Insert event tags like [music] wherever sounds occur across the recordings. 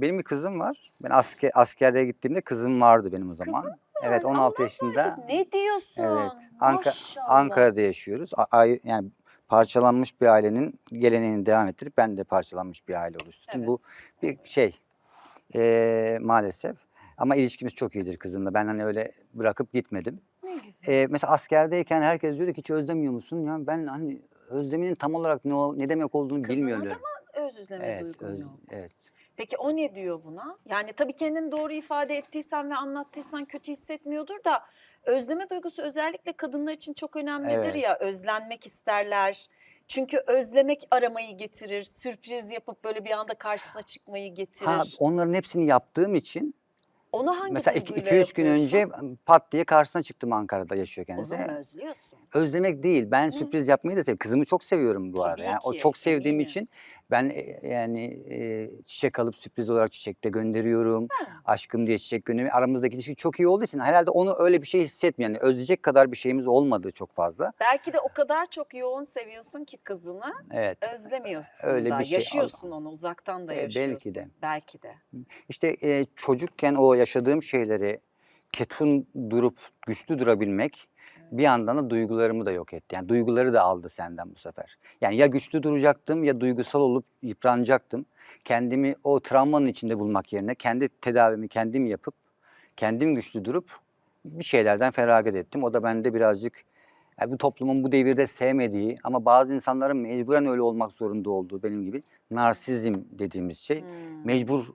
Benim bir kızım var. Ben asker askerde gittiğimde kızım vardı benim o zaman. Kızın Evet 16 Allah yaşında. bağışlasın. Ne diyorsun? Evet. Anka- Maşallah. Ankara'da yaşıyoruz. A- ay- yani parçalanmış bir ailenin geleneğini devam ettirip ben de parçalanmış bir aile oluşturdum. Bu bir şey eee, maalesef. Ama ilişkimiz çok iyidir kızımla. Ben hani öyle bırakıp gitmedim. Ne güzel. Eee, mesela askerdeyken herkes diyordu ki hiç özlemiyor musun? Ya ben hani özlemenin tam olarak ne, o- ne demek olduğunu Kızına bilmiyorum. da mı özleme Evet, duygun öz- yok? evet. Peki o ne diyor buna? Yani tabii kendini doğru ifade ettiysen ve anlattıysan kötü hissetmiyordur da özleme duygusu özellikle kadınlar için çok önemlidir Evet. ya. Özlenmek isterler. Çünkü özlemek aramayı getirir. Sürpriz yapıp böyle bir anda karşısına çıkmayı getirir. Ha, onların hepsini yaptığım için Onu hangi mesela duyguyla 2-3 gün yapıyorsun? önce pat diye karşısına çıktım Ankara'da yaşıyor O kendisi. zaman özlüyorsun. Özlemek değil. Ben sürpriz yapmayı da seviyorum. Kızımı çok seviyorum bu arada. Tabii Yani o ki, çok sevdiğim eminim. için ben e, yani e, çiçek alıp sürpriz olarak çiçek de gönderiyorum. Aşkım diye çiçek gönderiyorum. Aramızdaki ilişki çok iyi olduğu için herhalde onu öyle bir şey hissetmiyor. Yani özleyecek kadar bir şeyimiz olmadı çok fazla. Belki de o kadar çok yoğun seviyorsun ki kızını Evet. özlemiyorsun Öyle da. bir şey. Yaşıyorsun onu uzaktan da E, belki yaşıyorsun. de. Belki de. İşte e, çocukken o yaşadığım şeyleri ketun durup güçlü durabilmek bir yandan da duygularımı da yok etti. Yani duyguları da aldı senden bu sefer. Yani ya güçlü duracaktım ya duygusal olup yıpranacaktım. Kendimi o travmanın içinde bulmak yerine kendi tedavimi kendim yapıp kendim güçlü durup bir şeylerden feragat ettim. O da bende birazcık yani bu toplumun bu devirde sevmediği ama bazı insanların mecburen öyle olmak zorunda olduğu benim gibi narsizm dediğimiz şey. Hmm. Mecbur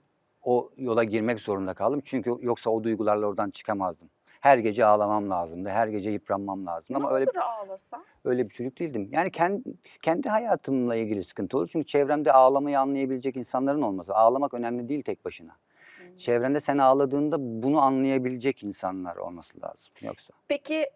o yola girmek zorunda kaldım. Çünkü yoksa o duygularla oradan çıkamazdım. Her gece ağlamam lazımdı. Her gece yıpranmam lazımdı. Ne Ama öyle olur ağlasan? öyle bir çocuk değildim. Yani kendi, kendi hayatımla ilgili sıkıntı olur. Çünkü çevremde ağlamayı anlayabilecek insanların olması. Ağlamak önemli değil tek başına. Hmm. Çevrende sen ağladığında bunu anlayabilecek insanlar olması lazım. Yoksa. Peki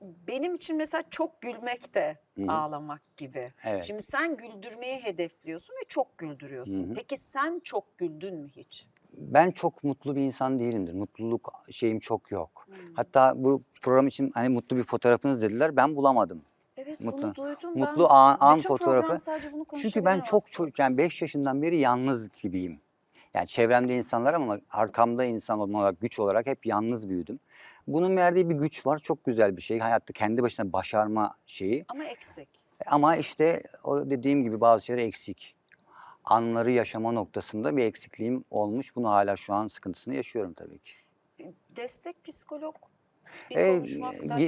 benim için mesela çok gülmek de Hı hı. ağlamak gibi. Evet. Şimdi sen güldürmeyi hedefliyorsun ve çok güldürüyorsun. Hı hı. Peki sen çok güldün mü hiç? Ben çok mutlu bir insan değilimdir. Mutluluk şeyim çok yok. Hmm. Hatta bu program için hani mutlu bir fotoğrafınız dediler. Ben bulamadım. Evet Mutlu- bunu duydum mutlu ben. an- an fotoğrafı. Çünkü ben çok çok yani 5 yaşından beri yalnız gibiyim. Yani çevremde insanlar ama arkamda insan olarak, güç olarak hep yalnız büyüdüm. Bunun verdiği bir güç var. Çok güzel bir şey. Hayatta kendi başına başarma şeyi. Ama eksik. Ama işte o dediğim gibi bazı şeyler eksik. Anları yaşama noktasında bir eksikliğim olmuş. Bunu hala şu an sıkıntısını yaşıyorum tabii ki. Destek psikolog. Bir E,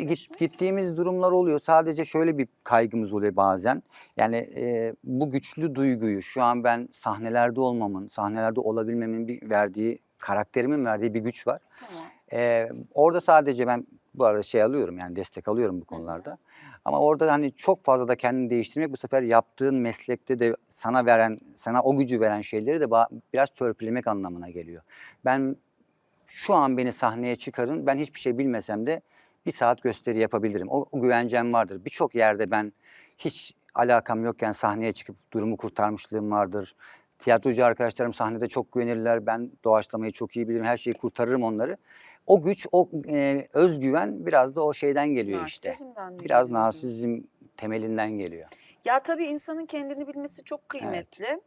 git, gittiğimiz durumlar oluyor. Sadece şöyle bir kaygımız oluyor bazen. Yani e, bu güçlü duyguyu şu an ben sahnelerde olmamın, sahnelerde olabilmemin bir verdiği, karakterimin verdiği bir güç var. Tamam. E, orada sadece ben bu arada şey alıyorum yani destek alıyorum bu konularda. Ama orada hani çok fazla da kendini değiştirmek bu sefer yaptığın meslekte de sana veren, sana o gücü veren şeyleri de biraz törpülemek anlamına geliyor. Ben şu an beni sahneye çıkarın. Ben hiçbir şey bilmesem de bir saat gösteri yapabilirim. O, o güvencem vardır. Birçok yerde ben hiç alakam yokken sahneye çıkıp durumu kurtarmışlığım vardır. Tiyatrocu arkadaşlarım sahnede çok güvenirler. Ben doğaçlamayı çok iyi bilirim. Her şeyi kurtarırım onları. O güç, o e, özgüven biraz da o şeyden geliyor işte. Narsizmden mi Biraz geliyor? narsizm temelinden geliyor. Ya tabii insanın kendini bilmesi çok kıymetli.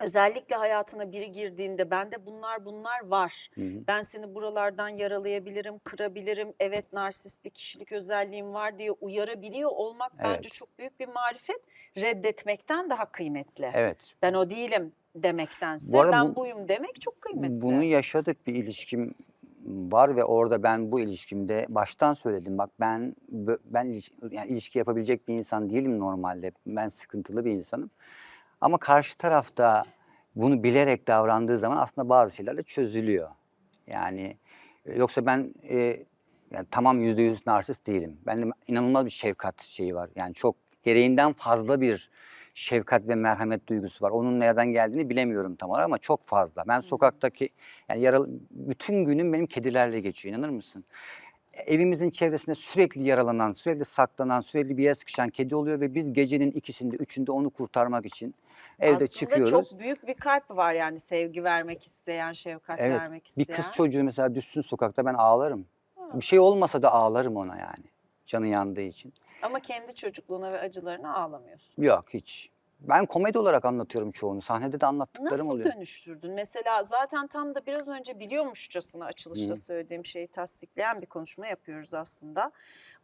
Özellikle hayatına biri girdiğinde bende bunlar bunlar var. Hı hı. Ben seni buralardan yaralayabilirim, kırabilirim. Evet narsist bir kişilik özelliğim var diye uyarabiliyor olmak bence Evet. çok büyük bir marifet. Reddetmekten daha kıymetli. Evet. Ben o değilim demektense Bu ben bu- buyum demek çok kıymetli. Bunu yaşadık bir ilişkim var ve orada ben bu ilişkimde baştan söyledim bak ben ben ilişki, yani ilişki yapabilecek bir insan değilim normalde. Ben sıkıntılı bir insanım. Ama karşı tarafta bunu bilerek davrandığı zaman aslında bazı şeyler de çözülüyor. Yani e, yoksa ben e, yani tamam yüzde yüz narsist değilim. Bende inanılmaz bir şefkat şeyi var. Yani çok gereğinden fazla bir şefkat ve merhamet duygusu var. Onun nereden geldiğini bilemiyorum tam olarak ama çok fazla. Ben sokaktaki yani yaralı bütün günüm benim kedilerle geçiyor inanır mısın? Evimizin çevresinde sürekli yaralanan, sürekli saklanan, sürekli bir yere sıkışan kedi oluyor ve biz gecenin ikisinde, üçünde onu kurtarmak için evde Aslında çıkıyoruz. çok büyük bir kalp var yani sevgi vermek isteyen, şefkat Evet. vermek Bir isteyen. kız çocuğu mesela düşsün sokakta ben ağlarım. Bir şey olmasa da ağlarım ona yani. Canı yandığı için. Ama kendi çocukluğuna ve acılarına ağlamıyorsun. Yok hiç. Ben komedi olarak anlatıyorum çoğunu. Sahnede de anlattıklarım Nasıl oluyor. dönüştürdün? Mesela zaten tam da biraz önce biliyormuşçasına açılışta Hı. söylediğim şeyi tasdikleyen bir konuşma yapıyoruz aslında.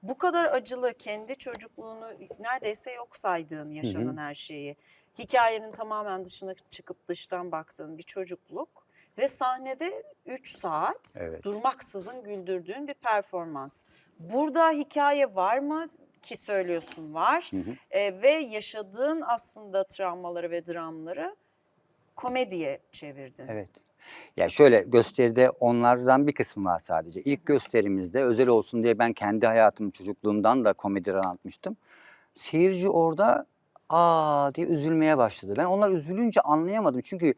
Bu kadar acılı kendi çocukluğunu neredeyse yok saydığın yaşanan her şeyi. Hikayenin tamamen dışına çıkıp dıştan baktığın bir çocukluk ve sahnede 3 saat Evet. durmaksızın güldürdüğün bir performans. Burada hikaye var mı ki söylüyorsun var Hı hı. E, ve yaşadığın aslında travmaları ve dramları komediye çevirdin. Evet. Ya şöyle gösteride onlardan bir kısmı var sadece. İlk gösterimizde özel olsun diye ben kendi hayatım çocukluğumdan da komedi anlatmıştım. Seyirci orada aa diye üzülmeye başladı. Ben onlar üzülünce anlayamadım. Çünkü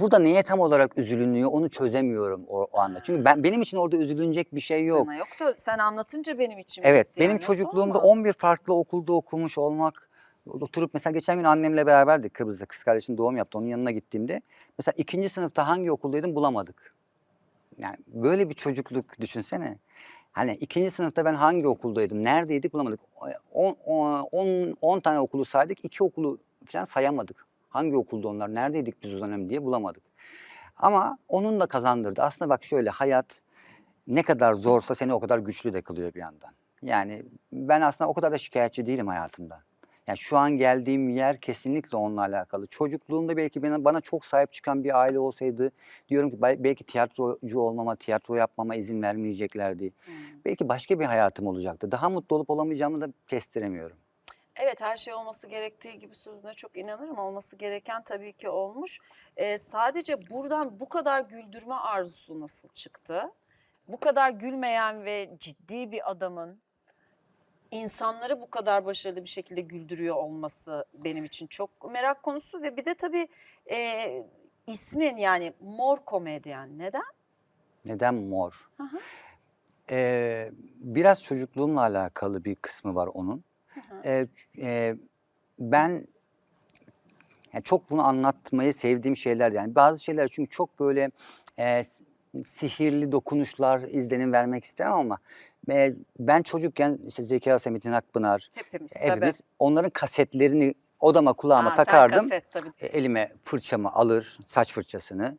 burada neye tam olarak üzülünüyor onu çözemiyorum o, o anda. Çünkü ben benim için orada üzülünecek bir şey yok. Sana yok da sen anlatınca benim içim Evet, gitti benim yani. Nasıl çocukluğumda olmaz? 11 farklı okulda okumuş olmak, oturup mesela geçen gün annemle beraberdik Kıbrıs'ta, kız kardeşim doğum yaptı, onun yanına gittiğimde. Mesela ikinci sınıfta hangi okuldaydım bulamadık. Yani böyle bir çocukluk düşünsene. Hani ikinci sınıfta ben hangi okuldaydım, neredeydik bulamadık. 10 tane okulu saydık, iki okulu falan sayamadık. Hangi okulda onlar, neredeydik biz o dönem diye bulamadık. Ama onun da kazandırdı. Aslında bak şöyle hayat ne kadar zorsa seni o kadar güçlü de kılıyor bir yandan. Yani ben aslında o kadar da şikayetçi değilim hayatımda. Yani şu an geldiğim yer kesinlikle onunla alakalı. Çocukluğumda belki bana, bana çok sahip çıkan bir aile olsaydı diyorum ki bel- belki tiyatrocu olmama, tiyatro yapmama izin vermeyeceklerdi. Hmm. Belki başka bir hayatım olacaktı. Daha mutlu olup olamayacağımı da kestiremiyorum. Evet her şey olması gerektiği gibi sözüne çok inanırım. Olması gereken tabii ki olmuş. Ee, sadece buradan bu kadar güldürme arzusu nasıl çıktı? Bu kadar gülmeyen ve ciddi bir adamın insanları bu kadar başarılı bir şekilde güldürüyor olması benim için çok merak konusu. Ve bir de tabii e, ismin yani mor komedyen. Neden? Neden mor? Hı hı. Ee, biraz çocukluğumla alakalı bir kısmı var onun. Ee, e, ben yani çok bunu anlatmayı sevdiğim şeyler yani bazı şeyler çünkü çok böyle e, sihirli dokunuşlar izlenim vermek istemem ama e, ben çocukken işte Zeki Semetin Akpınar Hepimiz hepimiz onların kasetlerini odama kulağıma sen takardım. kaset tabii. E, elime fırçamı alır, saç fırçasını,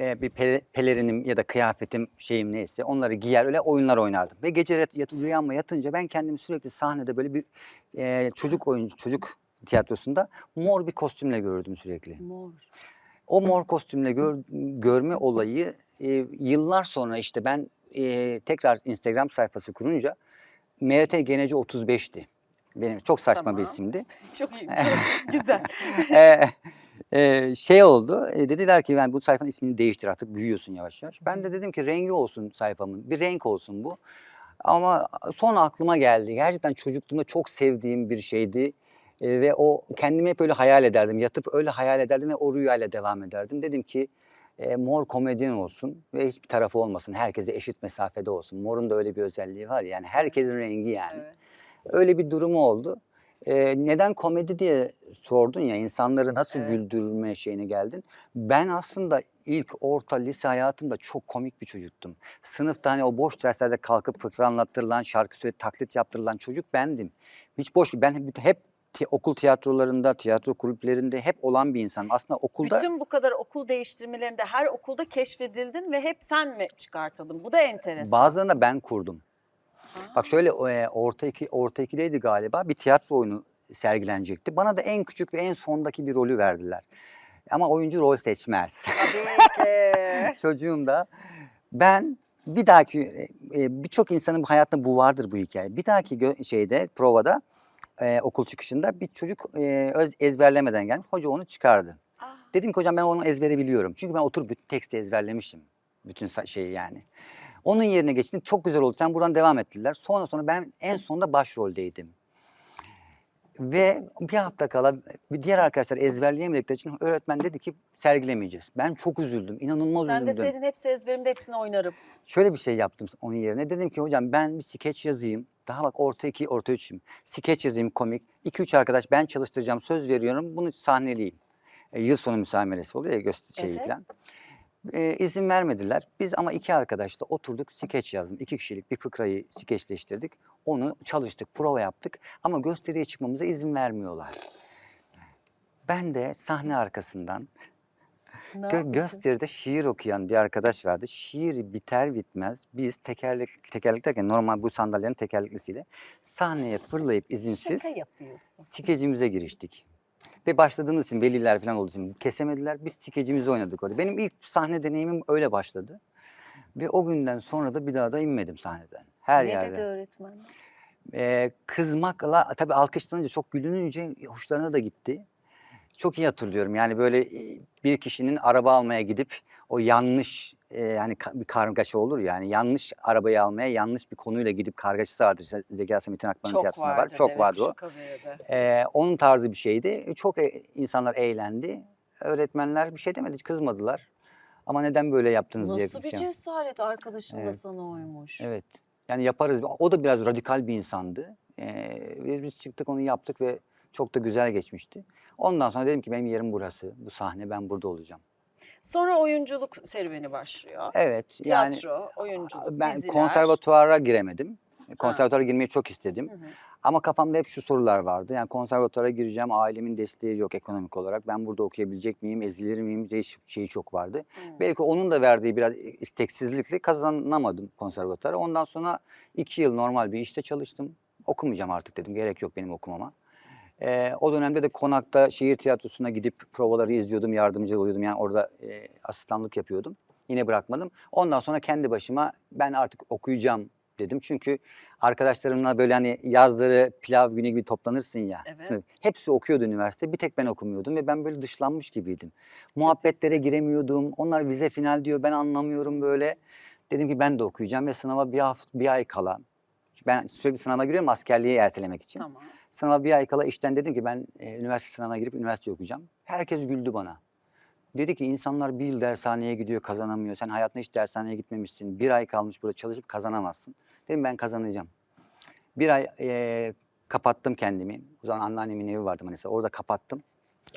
e, bir pele- pelerinim ya da kıyafetim şeyim neyse onları giyer öyle oyunlar oynardım. Ve gece yat, rüyama yatınca ben kendimi sürekli sahnede böyle bir e, çocuk oyuncu, çocuk tiyatrosunda mor bir kostümle görürdüm sürekli. Mor. O mor kostümle gör- görme olayı e, yıllar sonra işte ben e, tekrar Instagram sayfası kurunca MRT Geneci 35'ti. Benim çok saçma bir Tamam. isimdi. Çok [laughs] iyi. Güzel. Ee, e, şey oldu. e, dediler ki yani bu sayfanın ismini değiştir artık büyüyorsun yavaş yavaş. Ben de dedim ki rengi olsun sayfamın. Bir renk olsun bu. Ama sonra aklıma geldi. Gerçekten çocukluğumda çok sevdiğim bir şeydi. E, ve o kendimi hep öyle hayal ederdim. Yatıp öyle hayal ederdim ve o rüyayla devam ederdim. Dedim ki e, mor komedyen olsun ve hiçbir tarafı olmasın. Herkese eşit mesafede olsun. Morun da öyle bir özelliği var. ya, Yani herkesin rengi yani. Evet. Öyle bir durumu oldu. Ee, neden komedi diye sordun ya insanları nasıl Evet. güldürme şeyine geldin. Ben aslında ilk orta lise hayatımda çok komik bir çocuktum. Sınıfta hani o boş derslerde kalkıp fıkra anlattırılan, şarkı söyle taklit yaptırılan çocuk bendim. Hiç boş ben hep, ti- okul tiyatrolarında, tiyatro kulüplerinde hep olan bir insanım. Aslında okulda Bütün bu kadar okul değiştirmelerinde her okulda keşfedildin ve hep sen mi çıkartıldın? Bu da enteresan. bazılarını da ben kurdum. Bak şöyle e, orta iki orta ikideydi galiba bir tiyatro oyunu sergilenecekti. Bana da en küçük ve en sondaki bir rolü verdiler. Ama oyuncu rol seçmez. Tabii ki. [laughs] Çocuğum da ben bir dahaki e, e, birçok insanın hayatta bu vardır bu hikaye. Bir dahaki şeyde provada e, okul çıkışında bir çocuk e, öz ezberlemeden gelmiş. Hoca onu çıkardı. Ah, Dedim ki hocam ben onu ezbere biliyorum. Çünkü ben oturup bütün teksti ezberlemişim. Bütün şeyi yani. Onun yerine geçtim. Çok güzel oldu. Sen buradan devam ettiler. Sonra sonra ben en sonunda başroldeydim. Ve bir hafta kala bir diğer arkadaşlar ezberleyemedikleri için öğretmen dedi ki sergilemeyeceğiz. Ben çok üzüldüm. İnanılmaz sen de üzüldüm. senin hepsi ezberimde hepsini oynarım. Şöyle bir şey yaptım onun yerine. Dedim ki hocam ben bir skeç yazayım. Daha bak orta iki, orta üçüm. Skeç yazayım komik. İki üç arkadaş ben çalıştıracağım söz veriyorum. Bunu sahneleyeyim. E, yıl sonu müsameresi oluyor ya göster şeyi Evet. falan. E, izin vermediler. Biz ama iki arkadaşla oturduk skeç yazdım. İki kişilik bir fıkrayı skeçleştirdik. Onu çalıştık, prova yaptık. Ama gösteriye çıkmamıza izin vermiyorlar. Ben de sahne arkasından Ne Gö- gösteride şiir okuyan bir arkadaş vardı. Şiir biter bitmez biz tekerlek tekerlek derken normal bu sandalyenin tekerleklisiyle sahneye fırlayıp izinsiz Şaka yapıyorsun. skecimize giriştik. Ve başladığımız için veliler falan olduğu için kesemediler. Biz skecimizi oynadık orada. Benim ilk sahne deneyimim öyle başladı. Ve o günden sonra da bir daha da inmedim sahneden. Her ne yerde. dedi öğretmen? Ee, kızmakla tabii alkışlanınca çok gülününce hoşlarına da gitti. Çok iyi hatırlıyorum yani böyle e, bir kişinin araba almaya gidip o yanlış e, yani ka- bir kargaşa olur yani yanlış arabayı almaya yanlış bir konuyla gidip kargaşası vardır. İşte Zeki Samet'in Akman'ın Çok tiyatrosunda var. vardır. Çok evet, vardı o. şu kamerada. Ee, onun tarzı bir şeydi. Çok e- insanlar eğlendi. Öğretmenler bir şey demedi, kızmadılar. Ama neden böyle yaptınız diye. Nasıl bir şey- cesaret arkadaşın da Evet. sana uymuş. Evet. Yani yaparız. O da biraz radikal bir insandı. Ee, ve biz çıktık onu yaptık ve çok da güzel geçmişti. Ondan sonra dedim ki benim yerim burası. Bu sahne ben burada olacağım. Sonra oyunculuk serüveni başlıyor. Evet. Yani Tiyatro, oyunculuk, ben diziler. konservatuara giremedim. Konservatuara girmeyi çok istedim. Hı hı. Ama kafamda hep şu sorular vardı. Yani konservatuara gireceğim, ailemin desteği yok ekonomik olarak. Ben burada okuyabilecek miyim, ezilir miyim diye şeyi çok vardı. Hı. Belki onun da verdiği biraz isteksizlikle kazanamadım konservatuara. Ondan sonra iki yıl normal bir işte çalıştım. Okumayacağım artık dedim. Gerek yok benim okumama. Ee, o dönemde de konakta şehir tiyatrosuna gidip provaları izliyordum, yardımcı oluyordum. Yani orada e, asistanlık yapıyordum. Yine bırakmadım. Ondan sonra kendi başıma ben artık okuyacağım dedim. Çünkü arkadaşlarımla böyle hani yazları pilav günü gibi toplanırsın ya. Evet. sınıf. Hepsi okuyordu üniversite. Bir tek ben okumuyordum ve ben böyle dışlanmış gibiydim. Muhabbetlere giremiyordum. Onlar vize final diyor. Ben anlamıyorum böyle. Dedim ki ben de okuyacağım ve sınava bir hafta, bir ay kala. Ben sürekli sınava giriyorum askerliği ertelemek için. Tamam. Sınava bir ay kala işten dedim ki ben e, üniversite sınavına girip üniversite okuyacağım. Herkes güldü bana. Dedi ki insanlar bir yıl dershaneye gidiyor kazanamıyor. Sen hayatında hiç dershaneye gitmemişsin. Bir ay kalmış burada çalışıp kazanamazsın. Dedim ben kazanacağım. Bir ay e, kapattım kendimi. O zaman anneannemin evi vardı Manisa'da. Orada kapattım.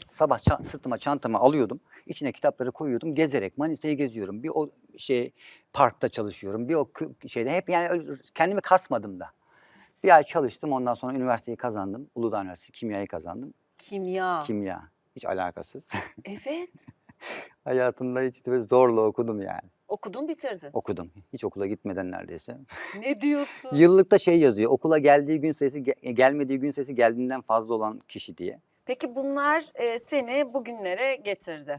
Sabah ça- sırtıma çantamı alıyordum. İçine kitapları koyuyordum. Gezerek Manisa'yı geziyorum. Bir o şey parkta çalışıyorum. Bir o şeyde hep yani kendimi kasmadım da. Bir ay çalıştım. Ondan sonra üniversiteyi kazandım. Uludağ Üniversitesi kimyayı kazandım. Kimya. Kimya. Hiç alakasız. [laughs] Evet. Hayatımda hiç de zorla okudum yani. Okudun bitirdin. Okudum. Hiç okula gitmeden neredeyse. [laughs] Ne diyorsun? Yıllıkta şey yazıyor. Okula geldiği gün sayısı ge- gelmediği gün sayısı geldiğinden fazla olan kişi diye. Peki bunlar e, seni bugünlere getirdi.